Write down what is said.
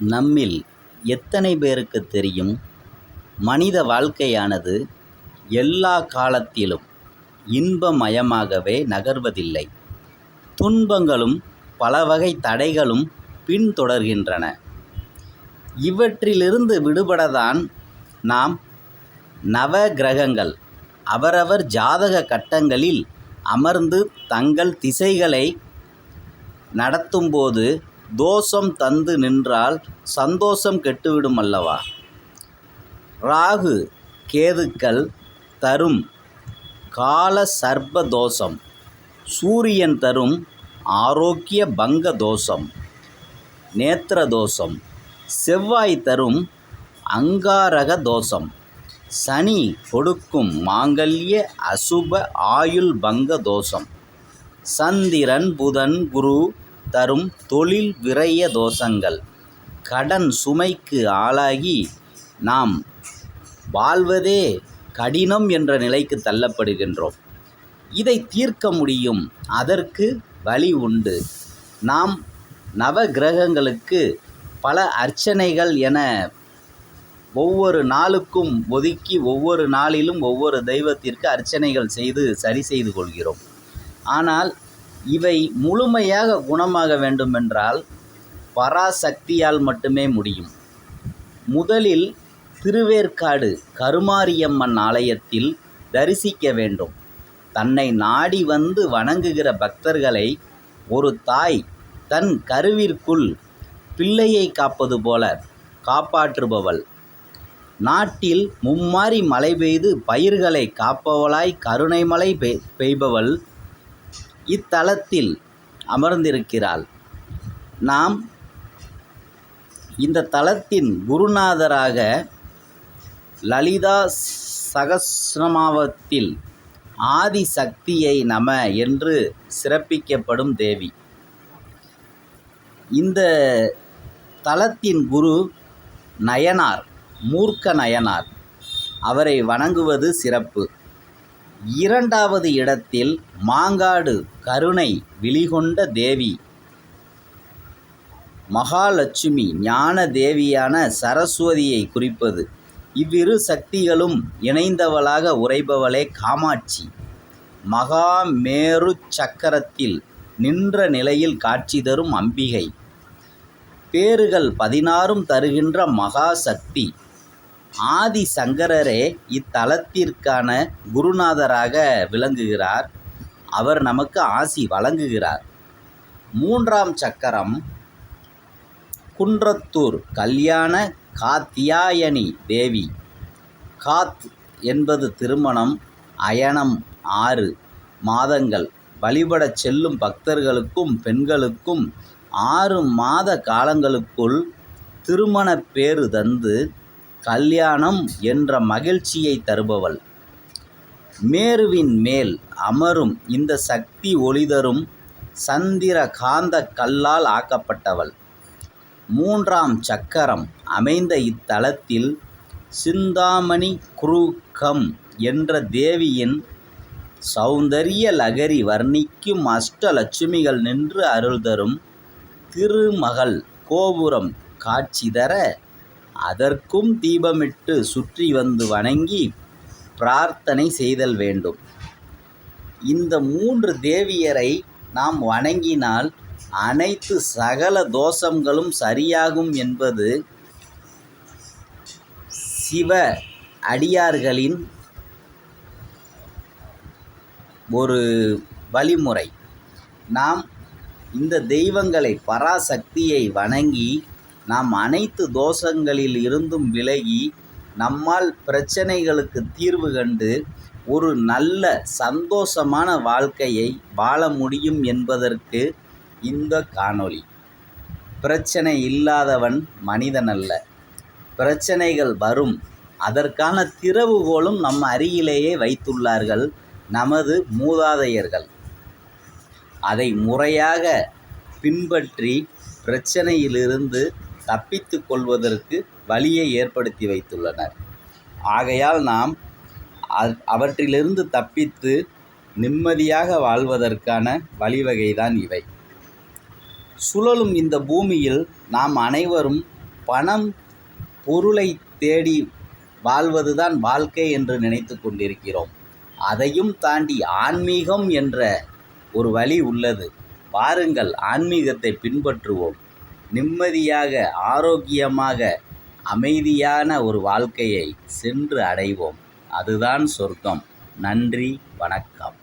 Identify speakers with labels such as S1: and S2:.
S1: நம்மில் எத்தனை பேருக்குத் தெரியும் மனித வாழ்க்கையானது எல்லா காலத்திலும் இன்பமயமாகவே நகர்வதில்லை. துன்பங்களும் பலவகை தடைகளும் பின்தொடர்கின்றன. இவற்றிலிருந்து விடுபடத்தான் நாம் நவ கிரகங்கள் அவரவர் ஜாதக கட்டங்களில் அமர்ந்து தங்கள் திசைகளை நடத்தும்போது தோஷம் தந்து நின்றால் சந்தோஷம் கெட்டுவிடும் அல்லவா? ராகு கேதுக்கள் தரும் கால சர்ப்ப தோஷம் சூரியன் தரும் ஆரோக்கிய பங்க தோஷம் நேத்திர தோஷம் செவ்வாய் தரும் அங்காரக தோஷம் சனி கொடுக்கும் மாங்கல்ய அசுப ஆயுள் பங்க தோஷம் சந்திரன் புதன் குரு தரும் தொழில் விரய தோஷங்கள் கடன் சுமைக்கு ஆளாகி நாம் வாழ்வதே கடினம் என்ற நிலைக்கு தள்ளப்படுகின்றோம். இதை தீர்க்க முடியும் அதற்கு வழி உண்டு. நாம் நவக்கிரகங்களுக்கு பல அர்ச்சனைகள் என ஒவ்வொரு நாளுக்கும் ஒதுக்கி ஒவ்வொரு நாளிலும் ஒவ்வொரு தெய்வத்திற்கு அர்ச்சனைகள் செய்து சரி செய்து கொள்கிறோம். ஆனால் இவை முழுமையாக குணமாக வேண்டுமென்றால் பராசக்தியால் மட்டுமே முடியும். முதலில் திருவேற்காடு கருமாரியம்மன் ஆலயத்தில் தரிசிக்க வேண்டும். தன்னை நாடி வந்து வணங்குகிற பக்தர்களை ஒரு தாய் தன் கருவிற்குள் பிள்ளையைக் காப்பது போல காப்பாற்றுபவள். நாட்டில் மும்மாரி மழை பெய்து பயிர்களை காப்பவளாய் கருணை மழை பெய்பவள் இத்தலத்தில் அமர்ந்திருக்கிறாள். நாம் இந்த தலத்தின் குருநாதராக லலிதா சகசிரமாவத்தில் ஆதி சக்தியை நம என்று சிறப்பிக்கப்படும் தேவி. இந்த தலத்தின் குரு நயனார் மூர்க்க நயனார். அவரை வணங்குவது சிறப்பு. இரண்டாவது இடத்தில் மாங்காடு கருணை விழிகொண்ட தேவி மகாலட்சுமி ஞான தேவியான சரஸ்வதியைக் குறிப்பது. இவ்விரு சக்திகளும் இணைந்தவளாக உறைபவளே காமாட்சி. மகாமேருச் சக்கரத்தில் நின்ற நிலையில் காட்சி தரும் அம்பிகை. பேறுகள் பதினாறும் தருகின்ற மகா சக்தி. ஆதி சங்கரரே இத்தலத்திற்கான குருநாதராக விளங்குகிறார். அவர் நமக்கு ஆசி வழங்குகிறார். மூன்றாம் சக்கரம் குன்றத்தூர் கல்யாண காத்தியாயணி தேவி. காத் என்பது திருமணம் அயனம் ஆறு மாதங்கள் வழிபடச் செல்லும் பக்தர்களுக்கும் பெண்களுக்கும் ஆறு மாத காலங்களுக்குள் திருமணப் பேறு தந்து கல்யாணம் என்ற மகிழ்ச்சியைத் தருபவள். மேருவின் மேல் அமரும் இந்த சக்தி ஒளிதரும் சந்திர காந்த கல்லால் ஆக்கப்பட்டவள். மூன்றாம் சக்கரம் அமைந்த இத்தலத்தில் சிந்தாமணி குரூக்கம் என்ற தேவியின் சௌந்தரிய லகரி வர்ணிக்கும் அஷ்டலட்சுமிகள் நின்று அருள்தரும் திருமகள் கோபுரம் காட்சி தர அதற்கும் தீபமிட்டு சுற்றி வந்து வணங்கி பிரார்த்தனை செய்தல் வேண்டும். இந்த மூன்று தேவியரை நாம் வணங்கினால் அனைத்து சகல தோஷங்களும் சரியாகும் என்பது சிவ அடியார்களின் ஒரு வழிமுறை. நாம் இந்த தெய்வங்களை பராசக்தியை வணங்கி நாம் அனைத்து தோஷங்களில் இருந்தும் விலகி நம்மால் பிரச்சனைகளுக்கு தீர்வு கண்டு ஒரு நல்ல சந்தோஷமான வாழ்க்கையை வாழ முடியும் என்பதற்கு இந்த காணொளி. பிரச்சனை இல்லாதவன் மனிதனல்ல. பிரச்சனைகள் வரும். அதற்கான திறவுகோலும் நம் அருகிலேயே வைத்துள்ளார்கள் நமது மூதாதையர்கள். அதை முறையாக பின்பற்றி பிரச்சனையிலிருந்து தப்பித்து கொள்வதற்கு வழியை ஏற்படுத்தி வைத்துள்ளனர். ஆகையால் நாம் அவற்றிலிருந்து தப்பித்து நிம்மதியாக வாழ்வதற்கான வழிவகைதான் இவை. சுழலும் இந்த பூமியில் நாம் அனைவரும் பணம் பொருளை தேடி வாழ்வதுதான் வாழ்க்கை என்று நினைத்து கொண்டிருக்கிறோம் அதையும் தாண்டி ஆன்மீகம் என்ற ஒரு வழி உள்ளது வாருங்கள் ஆன்மீகத்தை பின்பற்றுவோம் நிம்மதியாக ஆரோக்கியமாக அமைதியான ஒரு வாழ்க்கையை சென்று அடைவோம். அதுதான் சொர்க்கம். நன்றி வணக்கம்.